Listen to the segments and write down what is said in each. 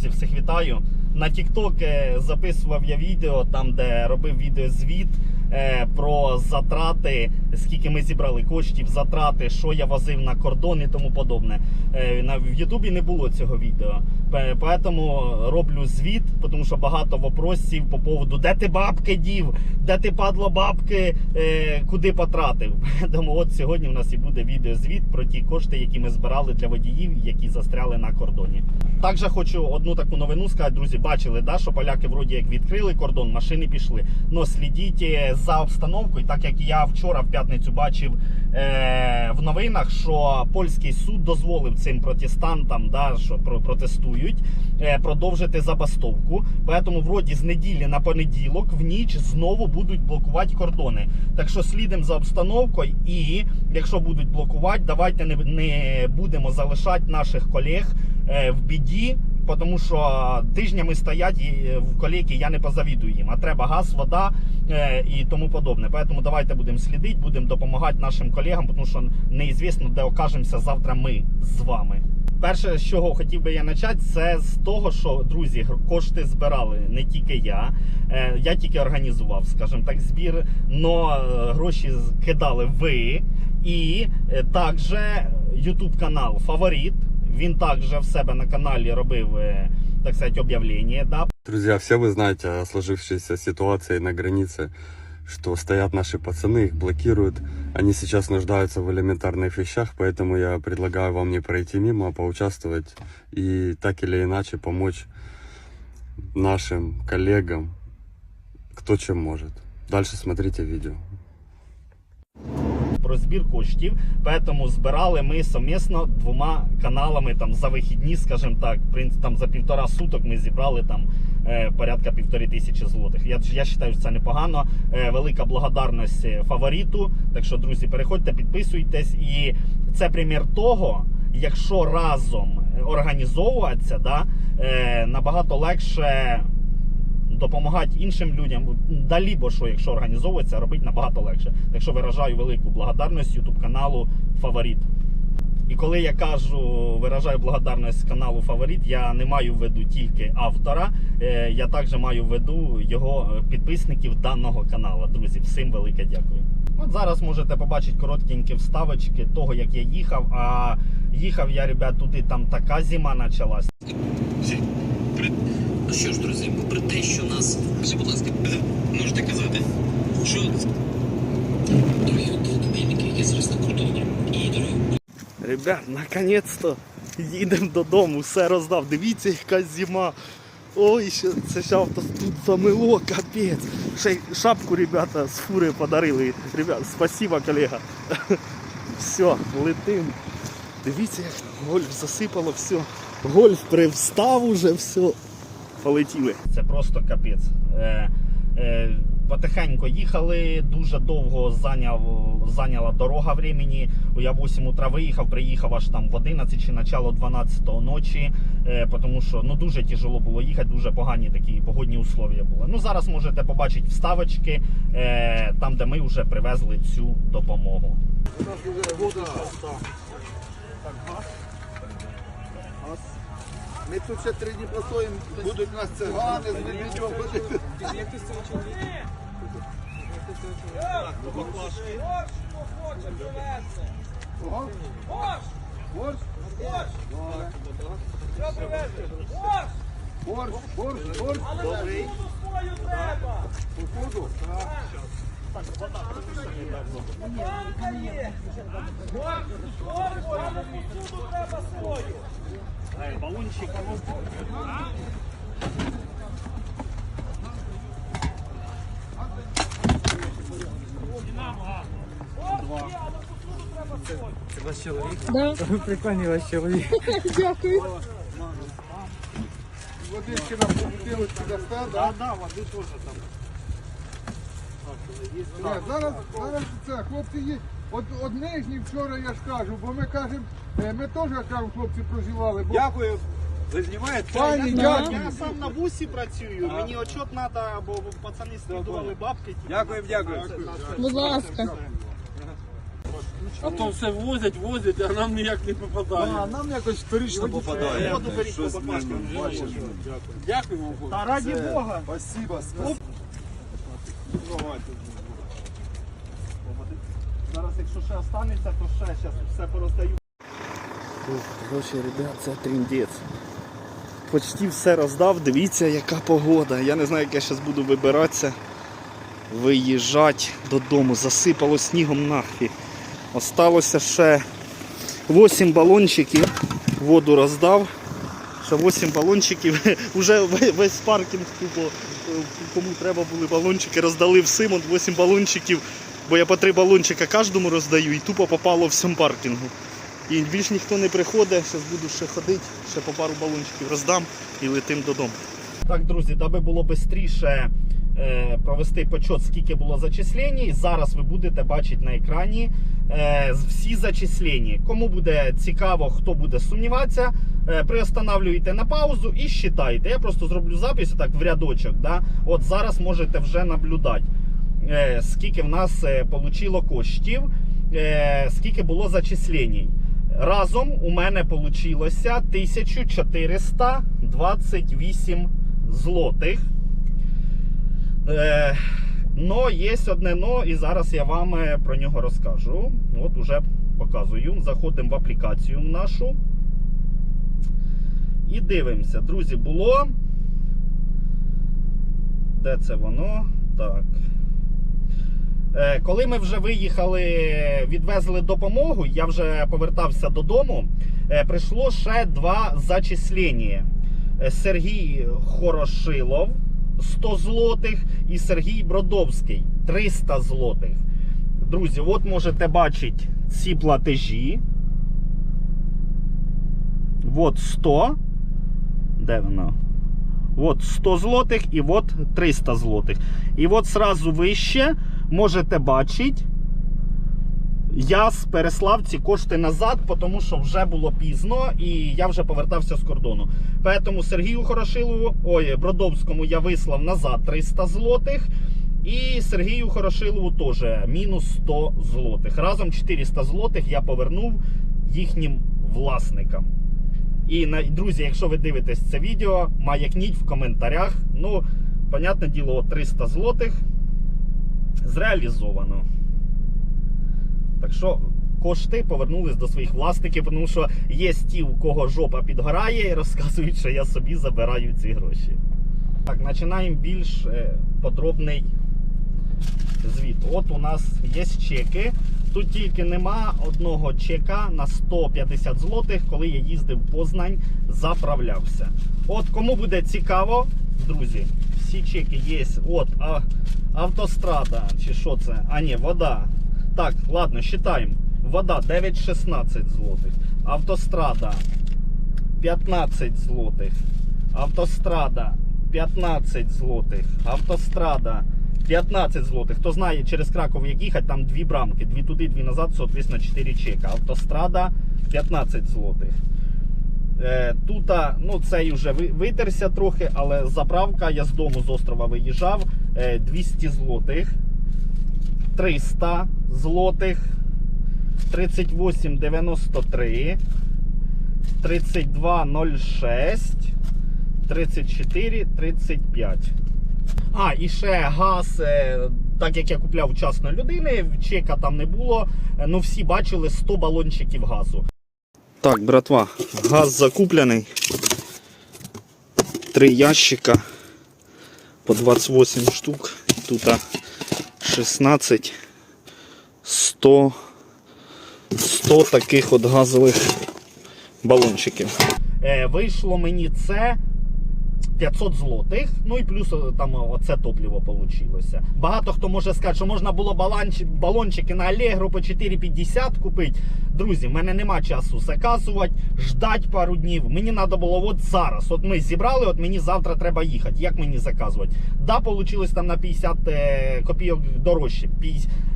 друзі, всіх вітаю. На TikTok е, записував я відео, там де робив відеозвіт про затрати, скільки ми зібрали коштів, затрати, що я возив на кордон і тому подобне. Е, на в Ютубі не було цього відео. Поэтому роблю звіт, тому що багато вопросів по поводу, де ти бабки дів, де ти падло бабки, е, куди потратив. Тому от сьогодні у нас і буде відеозвіт про ті кошти, які ми збирали для водіїв, які застряли на кордоні. Також хочу одну таку новину сказати, друзі. Бачили, да, що поляки вроді як відкрили кордон, машини пішли. Но слідіть е, за обстановкою, так як я вчора в п'ятницю бачив е, в новинах, що польський суд дозволив цим протестантам, да, що про- протестують, е, продовжити забастовку. Поэтому вроді з неділі на понеділок в ніч знову будуть блокувати кордони. Так що слідимо за обстановкою, і якщо будуть блокувати, давайте не, не будемо залишати наших колег е, в біді. Тому що тижнями стоять і е, в колейки, я не позавідую їм. А треба газ, вода е, і тому подобне. Тому давайте будемо слідити, будемо допомагати нашим колегам, тому що неізвісно, де окажемося завтра ми з вами. Перше, з чого хотів би я почати, це з того, що друзі, кошти збирали не тільки я. Е, Я тільки організував, скажімо так, збір, но е, гроші кидали ви. І також YouTube канал Фаворит. Він також в себе на каналі робив, так сказати, об'явлення. Да, Друзья, все вы знаете о сложившейся ситуации на границе, что стоят наши пацаны, их блокируют. Они сейчас нуждаются в элементарных вещах, поэтому я предлагаю вам не пройти мимо, а поучаствовать и так или иначе помочь нашим коллегам, кто чем может. Дальше смотрите видео. Про збір коштів. Тому збирали ми совмісно двома каналами там за вихідні, скажімо так, там за півтора суток ми зібрали там е, порядка півтори тисячі злотих. Я, я вважаю, це непогано. Е, велика благодарність е, фавориту. Так що, друзі, переходьте, підписуйтесь. І це примір того, якщо разом організовуватися, да, набагато легше допомагати іншим людям. Далі, бо що, якщо організовується, робить набагато легше. Так що виражаю велику благодарність YouTube каналу Фаворит. І коли я кажу, виражаю благодарність каналу Фаворит, я не маю в виду тільки автора, е, я також маю в виду його підписників даного каналу. Друзі, всім велике дякую. От зараз можете побачити коротенькі вставочки того, як я їхав. А їхав я, ребят, туди там така зима почалась. Ну що ж, друзі, попри те, що нас. Скажи, будь ласка, можете казати, що дорогі однодумельники, які зараз на кордоні, і дорогі Ребят, наконець-то їдемо додому, все роздав. Дивіться, яка зима. Ой, ще, це ще авто тут замило, капець. Ще шапку, ребята, з фури подарили. Ребят, спасибо, колега. Все, летим. Дивіться, як гольф засипало, все. Гольф привстав уже, все. Полетіли. Це просто капець. Е, е, потихеньку їхали, дуже довго зайняв, зайняла дорога времени. Я в 8 утра виїхав, приїхав аж там в 11 чи начало 12 ночі, е, тому що ну, дуже тяжело було їхати, дуже погані такі погодні условия були. Ну, зараз можете побачити вставочки, е, там, де ми вже привезли цю допомогу. Ми тут ще три дні постоїмо, будуть нас цигани з медведем ходити. Ого. Борщ? Борщ, борщ, борщ. Добрий. Походу? Е, Балончик. Да. Прикольний ваш чоловік. Дякую. Водички нам бутилочки дасте, да? да, води теж там. Ні, зараз, зараз це, хлопці є. От, от нижні вчора я ж кажу, бо ми кажемо, е, ми теж кажемо, хлопці прозівали. Бо... Дякую. Ви знімаєте? Пані, Да. дякую. Я сам на бусі працюю, мені отчет треба, бо пацани скидували бабки. типу, Дякую, дякую. Будь ласка. А то все возять, возять, а нам ніяк не попадає. А нам якось вторично попадає. Воду беріть по бачимо. Дякую вам. Та раді Бога. Спасибо, спасибо. Зараз, якщо ще останеться, то ще зараз все пороздаю. Коротше, ребят, це тріндець. Почти все роздав, дивіться, яка погода. Я не знаю, як я зараз буду вибиратися. Виїжджати додому. Засипало снігом нахи. Осталося ще 8 балончиків. Воду роздав. Ще 8 балончиків. Уже весь паркінг тупо. е, Кому треба були балончики, роздали всім. От 8 балончиків. Бо я по 3 балончика кожному роздаю і тупо попало всьому паркінгу. І більш ніхто не приходить, зараз буду ще ходити, ще по пару балончиків роздам і летим додому. Так, друзі, даби було швидше е, провести почот, скільки було зачислень. Зараз ви будете бачити на екрані е, всі зачислення. Кому буде цікаво, хто буде сумніватися, е, приостанавлюєте на паузу і считайте. Я просто зроблю запис так в рядочок. Да? От зараз можете вже наблюдати, скільки в нас е, получило коштів, е, скільки було зачислень. Разом у мене вийшло 1428 злотих. Е, но є одне но, і зараз я вам е, про нього розкажу. От уже показую. Заходимо в аплікацію нашу. І дивимося. Друзі, було. Де це воно? Так. Е, Коли ми вже виїхали, відвезли допомогу, я вже повертався додому. е, Прийшло ще два зачислення. Е, Сергій Хорошилов 100 злотих і Сергій Бродовський 300 злотих. Друзі, от можете бачити ці платежі. От 100. Де воно? От 100 злотих і от 300 злотих. І от сразу вище можете бачити, я переслав ці кошти назад, тому що вже було пізно і я вже повертався з кордону. Тому Сергію Хорошилову, ой, Бродовському я вислав назад 300 злотих. І Сергію Хорошилову теж мінус 100 злотих. Разом 400 злотих я повернув їхнім власникам. І друзі, якщо ви дивитесь це відео, маякніть в коментарях. Ну, понятне діло, 300 злотих зреалізовано. Так що кошти повернулись до своїх власників, тому що є ті, у кого жопа підгорає, і розказують, що я собі забираю ці гроші. Так, починаємо більш е, подробний звіт. От у нас є чеки. Тут тільки нема одного чека на 150 злотих, коли я їздив в Познань, заправлявся. От кому буде цікаво, друзі, всі чеки є. От а, автострада, чи що це? А ні, вода. Так, ладно, считаємо. Вода 9,16 злотих. Автострада 15 злотих. Автострада 15 злотих. Автострада 15 злотих. Хто знає, через Краков як їхати, там дві брамки, дві туди, дві назад, соответственно 4 чека. Автострада 15 злотих. Е, тут, ну цей вже витерся трохи, але заправка, я з дому з острова виїжджав, е, 200 злотих, 300 злотих, 38,93, 32,06, 34,35. А, і ще газ, е, так як я купляв вчасно людини, чека там не було. е, Ну всі бачили 100 балончиків газу. Так, братва, газ закуплений. Три ящика по 28 штук. Тут 16, 100, 100 таких от газових балончиків. Е, вийшло мені це 500 злотих, ну і плюс е, там оце топливо получилося. Багато хто може сказати, що можна було баланч- балончики на Allegro по 4,50 купити. Друзі, в мене нема часу заказувати, ждать пару днів. Мені треба було от зараз. От ми зібрали, от мені завтра треба їхати. Як мені заказувати? Да, вийшло там на 50 е, копійок дорожче.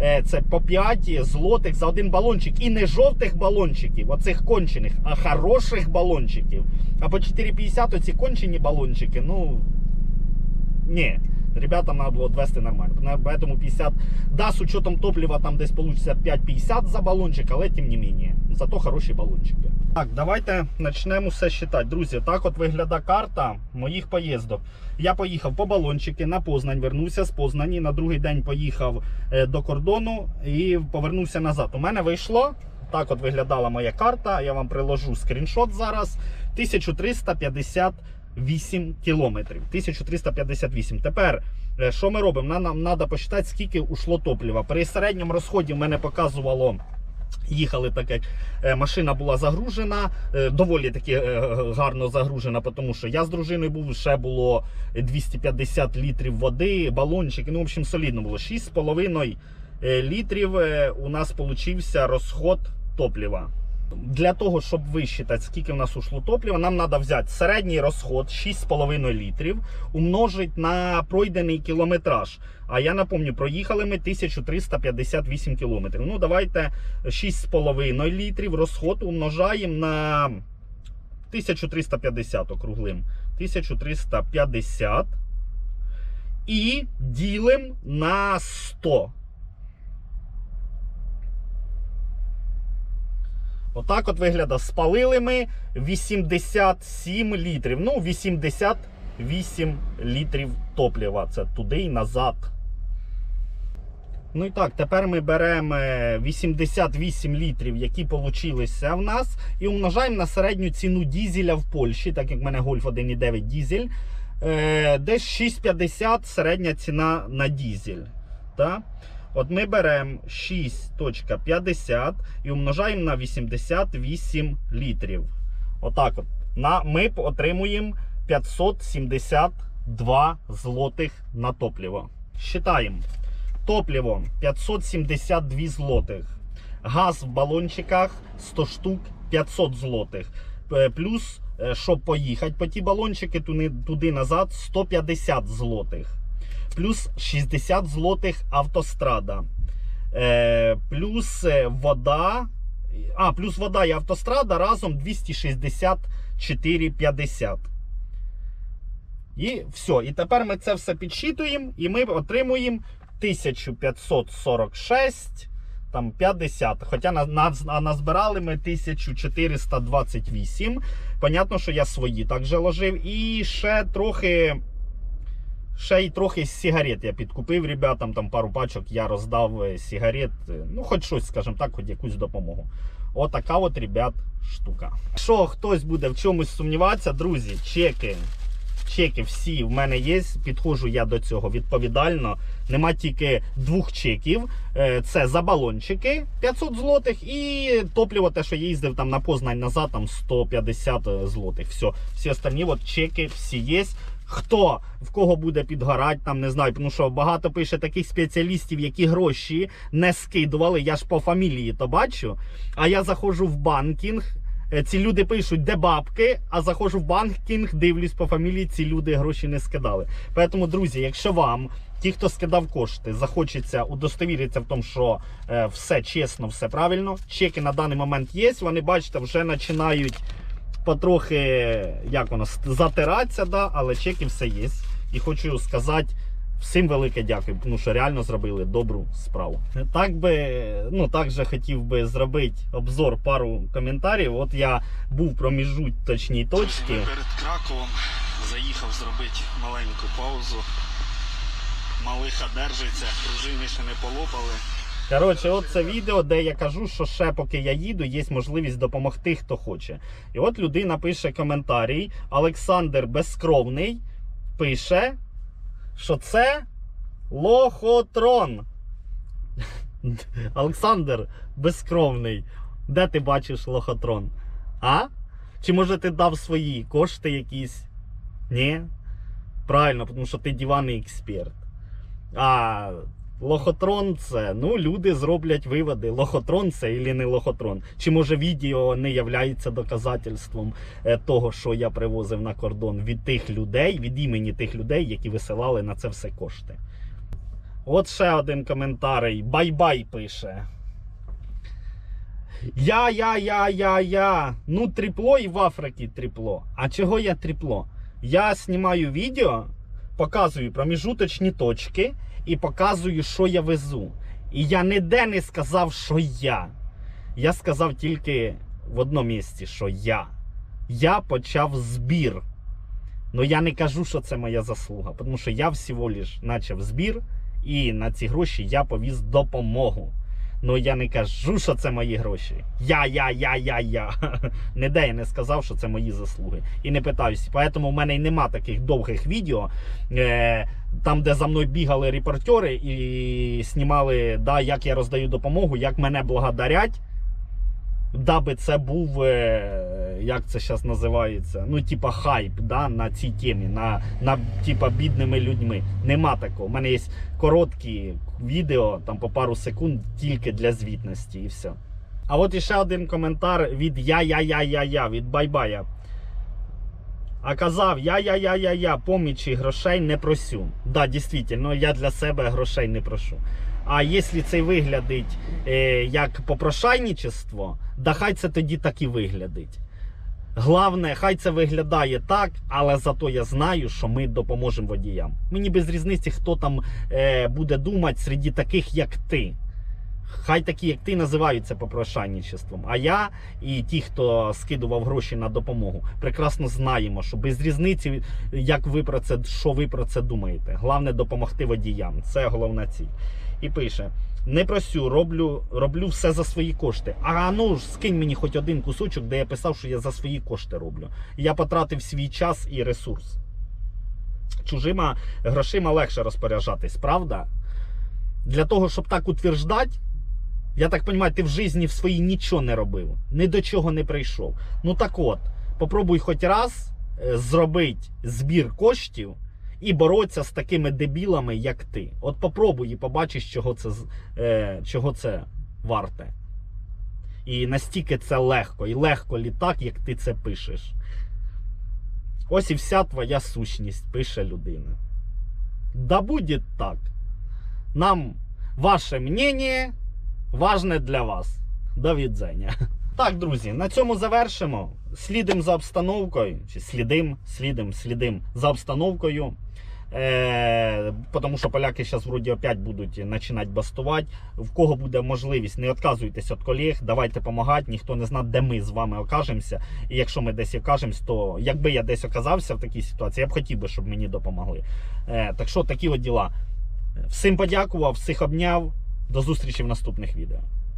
Е, це по 5 злотих за один балончик. І не жовтих балончиків, оцих кончених, а хороших балончиків. А по 4,50 оці кончені балончики, ну. Ні. Ребятам треба було відвести нормально. Поэтому 50, да, з учетом топлива там десь получиться 5,50 за балончик, але тим не менее. Зато хороші балончики. Так, давайте почнемо все считати. Друзі, так от виглядає карта моїх поїздок. Я поїхав по балончики на Познань, вернувся з Познані. На другий день поїхав е, до кордону і повернувся назад. У мене вийшло. Так от виглядала моя карта. Я вам приложу скріншот зараз. 1358 кілометрів. 1358. Тепер, е, що ми робимо? Нам, треба посчитати, скільки ушло топлива. При середньому розході мене показувало. Їхали так, як е, машина була загружена, е, доволі таки е, гарно загружена, тому що я з дружиною був, ще було 250 літрів води, балончики. Ну, в общем, солідно було. 6,5 е, літрів у нас получився розход топлива. Для того, щоб висчитати, скільки в нас ушло топлива, нам треба взяти середній розход 6,5 літрів, умножити на пройдений кілометраж. А я напомню, проїхали ми 1358 кілометрів. Ну, давайте 6,5 літрів розход умножаємо на 1350 округлим. 1350 і ділимо на 100. Отак от виглядає. Спалили ми 87 літрів. Ну, 88 літрів топлива. Це туди і назад. Ну і так, тепер ми беремо е, 88 літрів, які получилися в нас, і умножаємо на середню ціну дізеля в Польщі, так як в мене Гольф 1.9 дізель. Е, десь 6,50 середня ціна на дізель. Так? От ми беремо 6.50 і умножаємо на 88 літрів. Отак от. На, ми отримуємо 572 злотих на топливо. Считаємо. Топливо 572 злотих. Газ в балончиках 100 штук 500 злотих. Плюс, е, щоб поїхати по ті балончики туди назад 150 злотих. Плюс 60 злотих автострада. Е, плюс е, вода. А, плюс вода і автострада разом 264,50. І все. І тепер ми це все підсчитуємо, і ми отримуємо 1546 там 50. Хоча на, на, назбирали ми 1428. Понятно, що я свої так же ложив. І ще трохи. Ще й трохи сигарет я підкупив ребятам, там пару пачок я роздав е, сигарет. е, Ну, хоч щось, скажімо так, хоч якусь допомогу. Отака от, ребят, штука. Якщо хтось буде в чомусь сумніватися, друзі, чеки. Чеки всі в мене є. Підходжу я до цього відповідально. Нема тільки двох чеків. Е, Це за балончики 500 злотих і топливо, те, що їздив там на Познань назад, там 150 злотих. Все, всі остальні от чеки всі є. Хто в кого буде підгорати, там не знаю, тому що багато пише таких спеціалістів, які гроші не скидували. Я ж по фамілії то бачу. А я заходжу в банкінг. е, Ці люди пишуть, де бабки, а заходжу в банкінг, дивлюсь по фамілії, ці люди гроші не скидали. Тому, друзі, якщо вам, ті, хто скидав кошти, захочеться удостовіритися в тому, що е, все чесно, все правильно. Чеки на даний момент є. Вони, бачите, вже починають потрохи, як воно, затиратися, да, але чеки все є. І хочу сказати. Всім велике дякую, тому що реально зробили добру справу. Так би, ну так же хотів би зробити обзор пару коментарів. От я був проміжуточній точці. Перед Краковом заїхав зробити маленьку паузу. Малиха держиться, пружини ще не полопали. Коротше, от це відео, де я кажу, що ще поки я їду, є можливість допомогти, хто хоче. І от людина пише коментарій. Олександр Безкровний пише, що це лохотрон. Олександр Безкровний. Де ти бачиш лохотрон? А? Чи може ти дав свої кошти якісь? Ні? Правильно, тому що ти диванний експерт. А лохотрон це, ну, люди зроблять виводи. Лохотрон це і не лохотрон. Чи може відео не являється доказательством е, того, що я привозив на кордон від тих людей, від імені тих людей, які висилали на це все кошти. От ще один коментарій. Бай-бай пише. Я, я, я, я, я. Ну, тріпло і в Африці тріпло. А чого я тріпло? Я знімаю відео показую проміжуточні точки і показую, що я везу. І я ніде не сказав, що я. Я сказав тільки в одному місці, що я. Я почав збір. Ну я не кажу, що це моя заслуга, тому що я всього лиш почав збір, і на ці гроші я повіз допомогу. Ну я не кажу, що це мої гроші. Я, я, я, я, я. Ніде я не сказав, що це мої заслуги. І не питаюся. Тому в мене й нема таких довгих відео, е, там, де за мною бігали репортери і знімали, да, як я роздаю допомогу, як мене благодарять. Даби це був, е, як це зараз називається, ну, типа хайп да, на цій темі, на, на типа бідними людьми. Нема такого. У мене є короткі відео, там по пару секунд, тільки для звітності і все. А от іще один коментар від я-я-я-я-я, від Байбая. А казав, я-я-я-я-я, помічі грошей не просю. Да, дійсно, я для себе грошей не прошу. А якщо це виглядить е, як попрошайничество, да хай це тоді так і виглядить. Главне, хай це виглядає так, але зато я знаю, що ми допоможемо водіям. Мені без різниці, хто там е, буде думати серед таких, як ти. Хай такі, як ти, називаються попрошайничеством. А я і ті, хто скидував гроші на допомогу, прекрасно знаємо, що без різниці, як ви про це, що ви про це думаєте. Головне допомогти водіям. Це головна ціль. І пише: не просю, роблю, роблю все за свої кошти. А ну ж скинь мені хоч один кусочок, де я писав, що я за свої кошти роблю. Я потратив свій час і ресурс. Чужима грошима легше розпоряджатись, правда? Для того, щоб так утверждати, я так розумію, ти в житті в своїй нічого не робив, ні до чого не прийшов. Ну так от, попробуй хоч раз е, зробити збір коштів і боротися з такими дебілами, як ти. От попробуй і побачиш, чого це, е, чого це варте. І настільки це легко, і легко лі так, як ти це пишеш. Ось і вся твоя сущність, пише людина. Да буде так. Нам ваше мнение важне для вас. До відзення. Так, друзі, на цьому завершимо. Слідим за обстановкою. Чи слідим, слідим, слідим за обстановкою. Е, тому що поляки зараз вроді опять будуть починати бастувати. В кого буде можливість, не відказуйтесь від колег, давайте допомагати. Ніхто не знає, де ми з вами окажемося. І якщо ми десь окажемось, то якби я десь оказався в такій ситуації, я б хотів би, щоб мені допомогли. Е, так що такі от діла. Всім подякував, всіх обняв. До зустрічі в наступних відео.